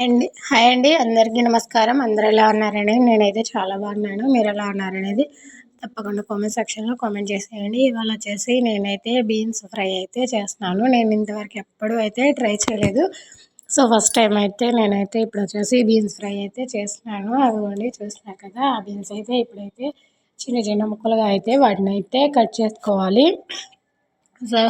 అండి. హాయ్ అండి. అందరికీ నమస్కారం. అందరు ఎలా ఉన్నారని నేనైతే చాలా బాగున్నాను. మీరు ఎలా ఉన్నారనేది తప్పకుండా కామెంట్ సెక్షన్లో కామెంట్ చేసేయండి. ఇవాళ వచ్చేసి నేనైతే బీన్స్ ఫ్రై అయితే చేస్తున్నాను. నేను ఇంతవరకు ఎప్పుడూ అయితే ట్రై చేయలేదు. సో ఫస్ట్ టైం అయితే నేనైతే ఇప్పుడు వచ్చేసి బీన్స్ ఫ్రై అయితే చేస్తున్నాను. అదిగోండి చూస్తున్నా కదా ఆ బీన్స్ అయితే ఇప్పుడైతే చిన్న చిన్న ముక్కలుగా అయితే వాటిని అయితే కట్ చేసుకోవాలి. సో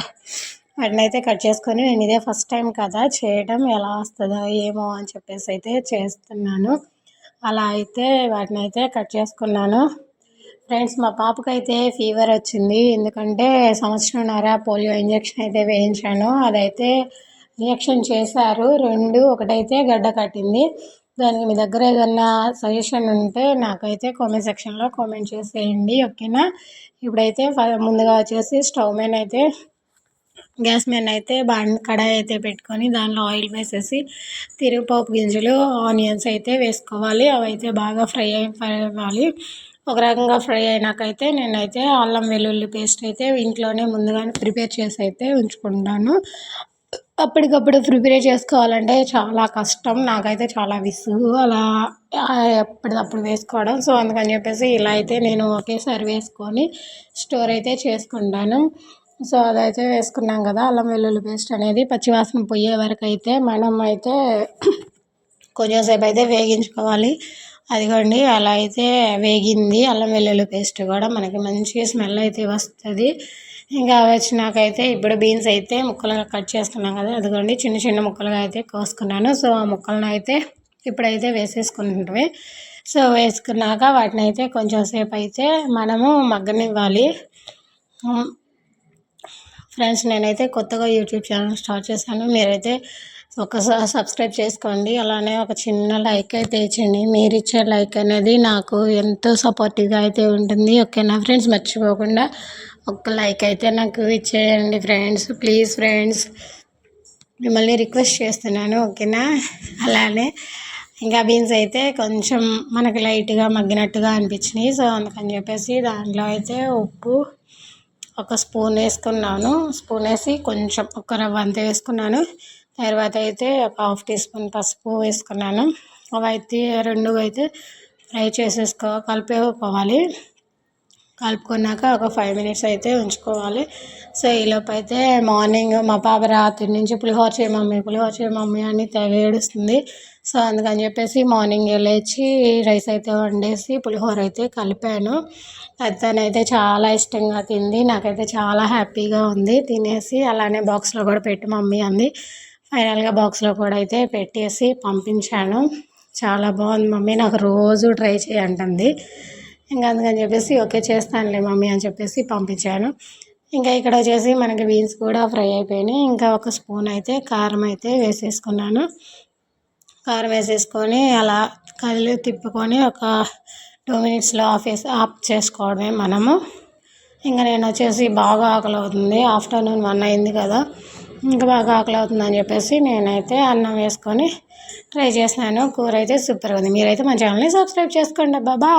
అయితే కట్ చేసుకొని నేను ఇదే ఫస్ట్ టైం కదా చేయడం ఎలా వస్తుందో ఏమో అని చెప్పేసి అయితే చేస్తున్నాను. అలా అయితే వాటిని అయితే కట్ చేసుకున్నాను. ఫ్రెండ్స్ మా పాపకైతే ఫీవర్ వచ్చింది. ఎందుకంటే సంవత్సరంన్నర పోలియో ఇంజెక్షన్ అయితే వేయించాను. అదైతే ఇంజెక్షన్ చేశారు. రెండు ఒకటైతే గడ్డ కట్టింది. దానికి మీ దగ్గర ఏదన్నా సజెషన్ ఉంటే నాకైతే కామెంట్ సెక్షన్లో కామెంట్ చేసేయండి ఓకేనా? ఇప్పుడైతే ముందుగా వచ్చేసి స్టవ్ మీద అయితే గ్యాస్ మీద అయితే బాండ్ కడాయి అయితే పెట్టుకొని దానిలో ఆయిల్ వేసేసి తిరుగుపోపు గింజలు ఆనియన్స్ అయితే వేసుకోవాలి. అవి అయితే బాగా ఫ్రై అవ్వాలి ఒక రకంగా ఫ్రై అయినాకైతే నేనైతే అల్లం వెల్లుల్లి పేస్ట్ అయితే ఇంట్లోనే ముందుగానే ప్రిపేర్ చేసి అయితే ఉంచుకుంటాను. అప్పటికప్పుడు ప్రిపేర్ చేసుకోవాలంటే చాలా కష్టం. నాకైతే చాలా విసుగు అలా ఎప్పటికప్పుడు వేసుకోవడం. సో అందుకని చెప్పేసి ఇలా అయితే నేను ఒకేసారి వేసుకొని స్టోర్ అయితే చేసుకుంటాను. సో అదైతే వేసుకున్నాం కదా అల్లం వెల్లుల్లి పేస్ట్ అనేది పచ్చివాసన పోయే వరకు అయితే మనం అయితే కొంచెం సేపు అయితే వేగించుకోవాలి. అదిగోండి అలా అయితే వేగింది అల్లం వెల్లుల్లి పేస్ట్ కూడా. మనకి మంచి స్మెల్ అయితే వస్తుంది. ఇంకా వచ్చినాకైతే ఇప్పుడు బీన్స్ అయితే ముక్కలుగా కట్ చేస్తున్నాం కదా అదిగోండి చిన్న చిన్న ముక్కలుగా అయితే కోసుకున్నాను. సో ఆ ముక్కలను అయితే ఇప్పుడైతే వేసేసుకుంటుంటే సో వేసుకున్నాక వాటిని అయితే కొంచెం సేపు అయితే మనము మగ్గనివ్వాలి. ఫ్రెండ్స్ నేనైతే కొత్తగా యూట్యూబ్ ఛానల్ స్టార్ట్ చేశాను. మీరైతే ఒకసారి సబ్స్క్రైబ్ చేసుకోండి. అలానే ఒక చిన్న లైక్ అయితే ఇచ్చండి మీరు ఇచ్చే లైక్ అనేది నాకు ఎంతో సపోర్టివ్గా అయితే ఉంటుంది. ఓకేనా ఫ్రెండ్స్ మర్చిపోకుండా ఒక లైక్ అయితే నాకు ఇచ్చేయండి ఫ్రెండ్స్. ప్లీజ్ ఫ్రెండ్స్ మిమ్మల్ని రిక్వెస్ట్ చేస్తున్నాను. ఓకేనా? అలానే ఇంకా బీన్స్ అయితే కొంచెం మనకు లైట్గా మగ్గినట్టుగా అనిపించినాయి. సో అందుకని చెప్పేసి దాంట్లో అయితే ఉప్పు ఒక స్పూన్ వేసుకున్నాను. స్పూన్ వేసి కొంచెం ఒక రవ్వ అంత వేసుకున్నాను. తర్వాత అయితే ఒక హాఫ్ టీ స్పూన్ పసుపు వేసుకున్నాను. అవి అయితే రెండు అయితే ఫ్రై చేసేసుకో కలిపేసుకోవాలి. కలుపుకున్నాక ఒక ఫైవ్ మినిట్స్ అయితే ఉంచుకోవాలి. సో ఈలోపు అయితే మార్నింగ్ మా పాప రాత్రి నుంచి పులిహోర చేయ మమ్మీ పులిహోర చేయ మమ్మీ అని తెగ ఏడుస్తుంది. సో అందుకని చెప్పేసి మార్నింగ్ లేచి రైస్ అయితే వండేసి పులిహోర అయితే కలిపాను. అది తనైతే చాలా ఇష్టంగా తింది. నాకైతే చాలా హ్యాపీగా ఉంది. తినేసి అలానే బాక్స్లో కూడా పెట్టి మమ్మీ అంది. ఫైనల్గా బాక్స్లో కూడా అయితే పెట్టేసి పంపించాను. చాలా బాగుంది మమ్మీ. నాకు రోజు ట్రై చేయంటుంది ఇంకా అందుకని చెప్పేసి ఓకే చేస్తానులే మమ్మీ అని చెప్పేసి పంపించాను. ఇంకా ఇక్కడ వచ్చేసి మనకి బీన్స్ కూడా ఫ్రై అయిపోయినాయి. ఇంకా ఒక స్పూన్ అయితే కారం అయితే వేసేసుకున్నాను. కారం వేసేసుకొని అలా కదిలి తిప్పుకొని ఒక టూ మినిట్స్లో ఆఫ్ వేసి ఆఫ్ చేసుకోవడమే మనము. ఇంకా నేను వచ్చేసి బాగా ఆకలి అవుతుంది. ఆఫ్టర్నూన్ వన్ అయింది కదా. ఇంకా బాగా ఆకలి అవుతుందని చెప్పేసి నేనైతే అన్నం వేసుకొని ట్రై చేసినాను కూర అయితే సూపర్గా ఉంది. మీరైతే మా ఛానల్ని సబ్స్క్రైబ్ చేసుకోండి. బాబాయ్